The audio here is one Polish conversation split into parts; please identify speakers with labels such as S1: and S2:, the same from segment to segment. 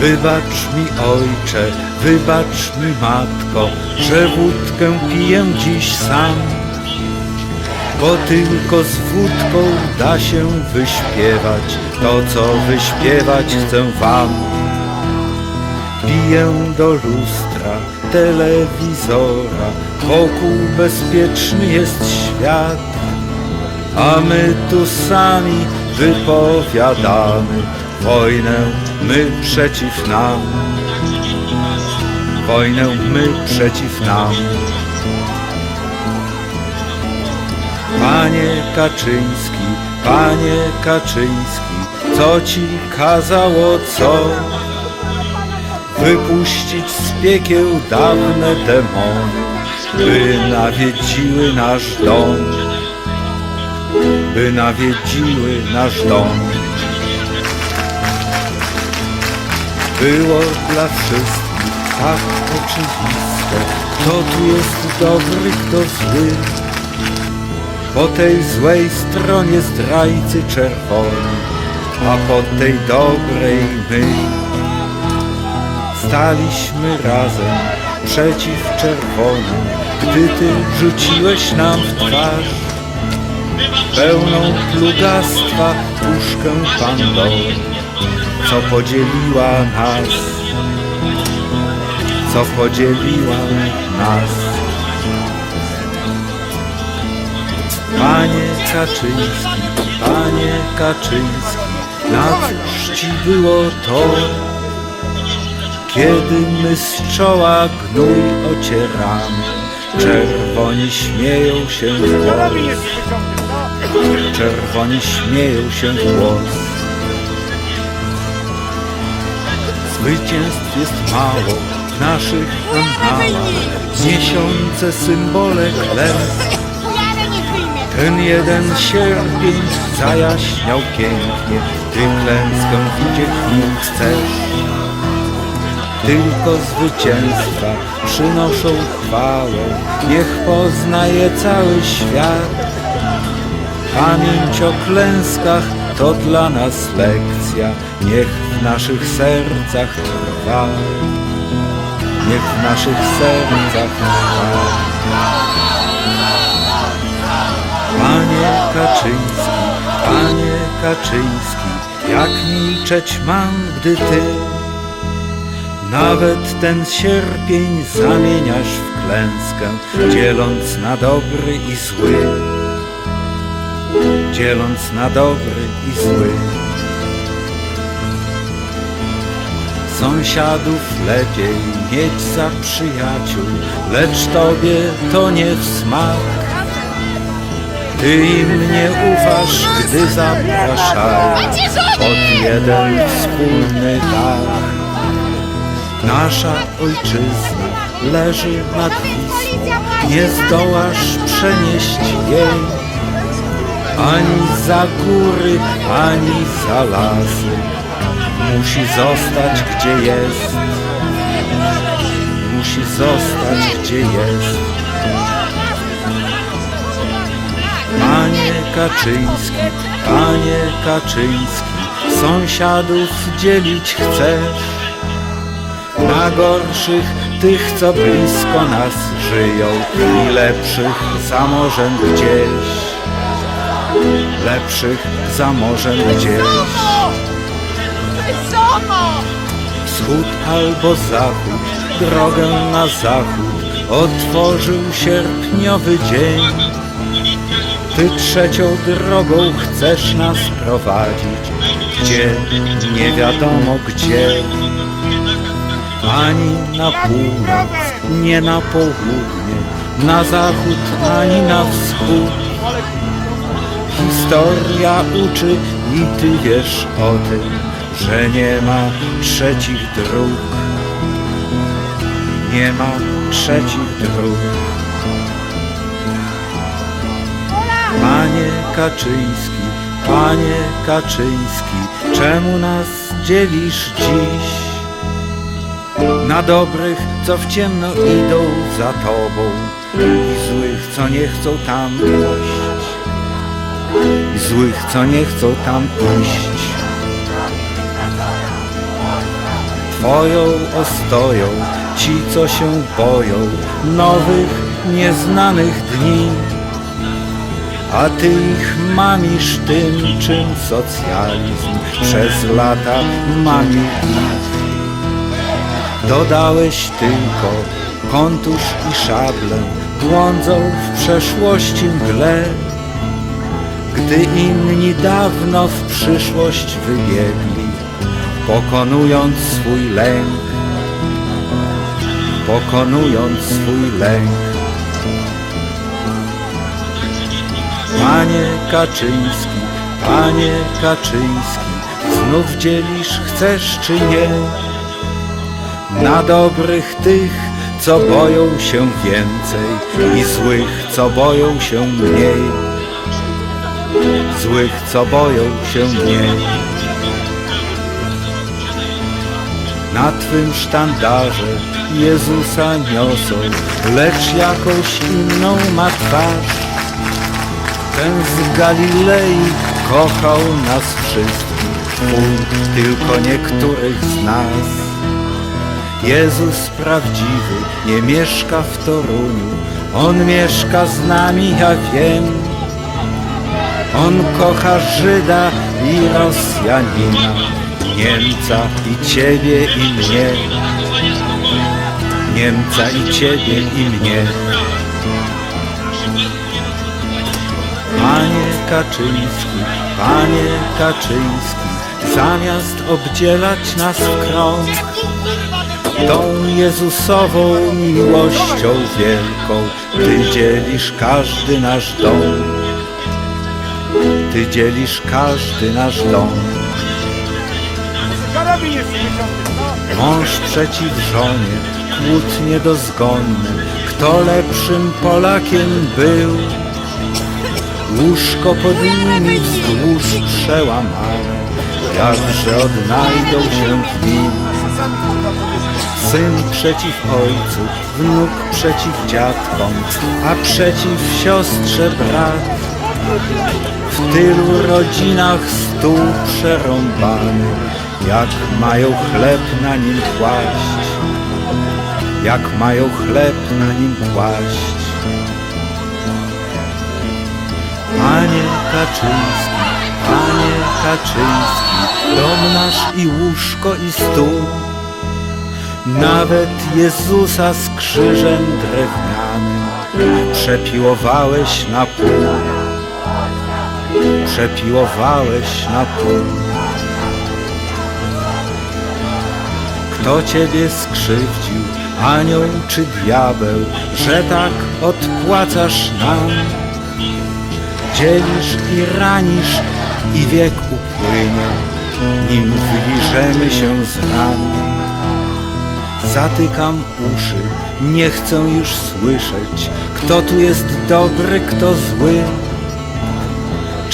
S1: Wybacz mi ojcze, wybacz mi matko, że wódkę piję dziś sam. Bo tylko z wódką da się wyśpiewać to, co wyśpiewać chcę wam. Piję do lustra, telewizora, wokół bezpieczny jest świat. A my tu sami wypowiadamy wojnę my przeciw nam. Wojnę my przeciw nam. Panie Kaczyński, panie Kaczyński, co ci kazało co? Wypuścić z piekieł dawne demony, by nawiedziły nasz dom by nawiedziły nasz dom. Było dla wszystkich tak oczywiste, kto tu jest dobry, kto zły. Po tej złej stronie zdrajcy czerwoni, a po tej dobrej my. Staliśmy razem przeciw czerwonym, gdy ty rzuciłeś nam w twarz pełną plugastwa puszkę Pandory, co podzieliła nas, co podzieliła nas. Panie Kaczyński, panie Kaczyński, na cóż ci było to, kiedy my z czoła gnój ocieramy, czerwoni śmieją się w głos. Czerwoni śmieją się w głos. Zwycięstw jest mało w naszych annałach, niesiące symbole klęsk. Ten jeden sierpień zajaśniał pięknie, ty klęskę widzieć nim chcesz. Tylko zwycięstwa przynoszą chwałę, niech poznaje cały świat. Pamięć o klęskach to dla nas lekcja, niech w naszych sercach trwa. Niech w naszych sercach trwa. Panie Kaczyński, panie Kaczyński, jak milczeć mam, gdy ty nawet ten sierpień zamieniasz w klęskę, dzieląc na dobry i zły dzieląc na dobry i zły. Sąsiadów lepiej mieć za przyjaciół, lecz tobie to nie w smak. Ty im nie ufasz, gdy zapraszają pod jeden wspólny dach. Nasza ojczyzna leży nad Wisłą, nie zdołasz przenieść jej ani za góry, ani za lasy. Musi zostać gdzie jest. Musi zostać gdzie jest. Panie Kaczyński, panie Kaczyński, sąsiadów dzielić chcesz. Na gorszych tych, co blisko nas żyją i lepszych samorząd gdzieś lepszych za morzem gdzieś. Wschód albo zachód, drogę na zachód otworzył sierpniowy dzień. Ty trzecią drogą chcesz nas prowadzić, gdzie nie wiadomo gdzie. Ani na północ, nie na południe, na zachód ani na wschód. Historia uczy i ty wiesz o tym, że nie ma trzecich dróg. Nie ma trzecich dróg. Panie Kaczyński, panie Kaczyński, czemu nas dzielisz dziś? Na dobrych, co w ciemno idą za tobą i złych, co nie chcą tam pójść złych, co nie chcą tam pójść. Twoją ostoją ci, co się boją nowych, nieznanych dni. A ty ich mamisz tym, czym socjalizm przez lata mamił. Dodałeś tylko kontusz i szablę, błądzą w przeszłości mgle. Gdy inni dawno w przyszłość wybiegli, pokonując swój lęk, pokonując swój lęk. Panie Kaczyński, panie Kaczyński, znów dzielisz chcesz czy nie? Na dobrych tych, co boją się więcej i złych, co boją się mniej. Złych, co boją się mniej. Na Twym sztandarze Jezusa niosą, lecz jakąś inną ma twarz. Ten z Galilei kochał nas wszystkich, tylko niektórych z nas. Jezus prawdziwy nie mieszka w Toruniu, On mieszka z nami, ja wiem. On kocha Żyda i Rosjanina, Niemca i Ciebie i mnie. Niemca i Ciebie i mnie. Panie Kaczyński, Panie Kaczyński, zamiast obdzielać nas w krąg, tą Jezusową miłością wielką, Ty dzielisz każdy nasz dom. Ty dzielisz każdy nasz dom. Mąż przeciw żonie, kłótnie dozgonne, kto lepszym Polakiem był? Łóżko pod nimi wzdłuż przełamane, jakże odnajdą się w nim. Syn przeciw ojcu, wnuk przeciw dziadkom, a przeciw siostrze brat. W tylu rodzinach stół przerąbany, jak mają chleb na nim kłaść, jak mają chleb na nim kłaść. Panie Kaczyński, Panie Kaczyński, dom nasz i łóżko i stół, nawet Jezusa z krzyżem drewnianym przepiłowałeś na pół przepiłowałeś na pół. Kto ciebie skrzywdził, anioł czy diabeł, że tak odpłacasz nam? Dzielisz i ranisz i wiek upłynie, nim wyliżemy się z ran. Zatykam uszy, nie chcę już słyszeć, kto tu jest dobry, kto zły.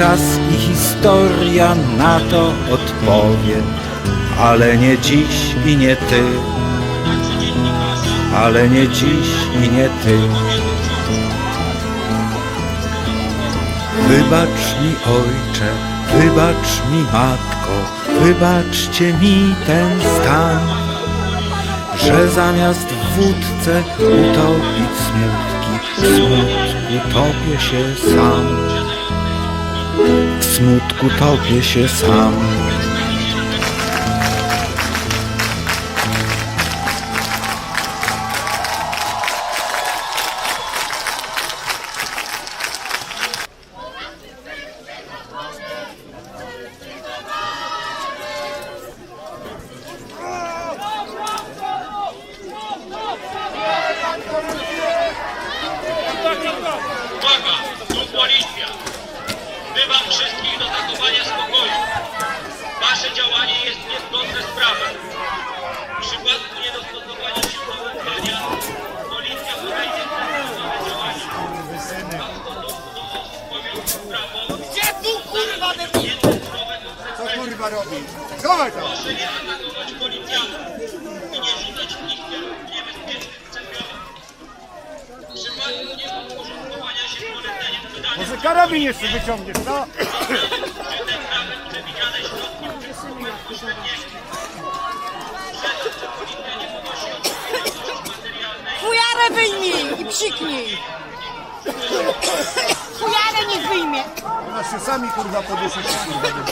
S1: Czas i historia na to odpowie, ale nie dziś i nie ty, ale nie dziś i nie ty. Wybacz mi ojcze, wybacz mi matko, wybaczcie mi ten stan, że zamiast wódce utopić smutki, smutku topię się sam w smutku topię się sam.
S2: kurwa robi? Schowaj to!
S3: Proszę nie atakować policjantów i nie rzucać nikiem niebezpiecznych przedmiotów. Trzymanie nieuporządkowania się poleceniem wydania...
S2: Może karabin jeszcze wyciągniesz, co?
S3: ...wskutek nawet przewidziane środki przysługujących przedmiotów. Przedmiot policja nie ponosi odpowiedzialności materialnej...
S4: Fujarę wyjmij i psiknij! Chujarę nie wyjmie!
S2: Teraz się sami kurwa poduszycie, kurwa debil.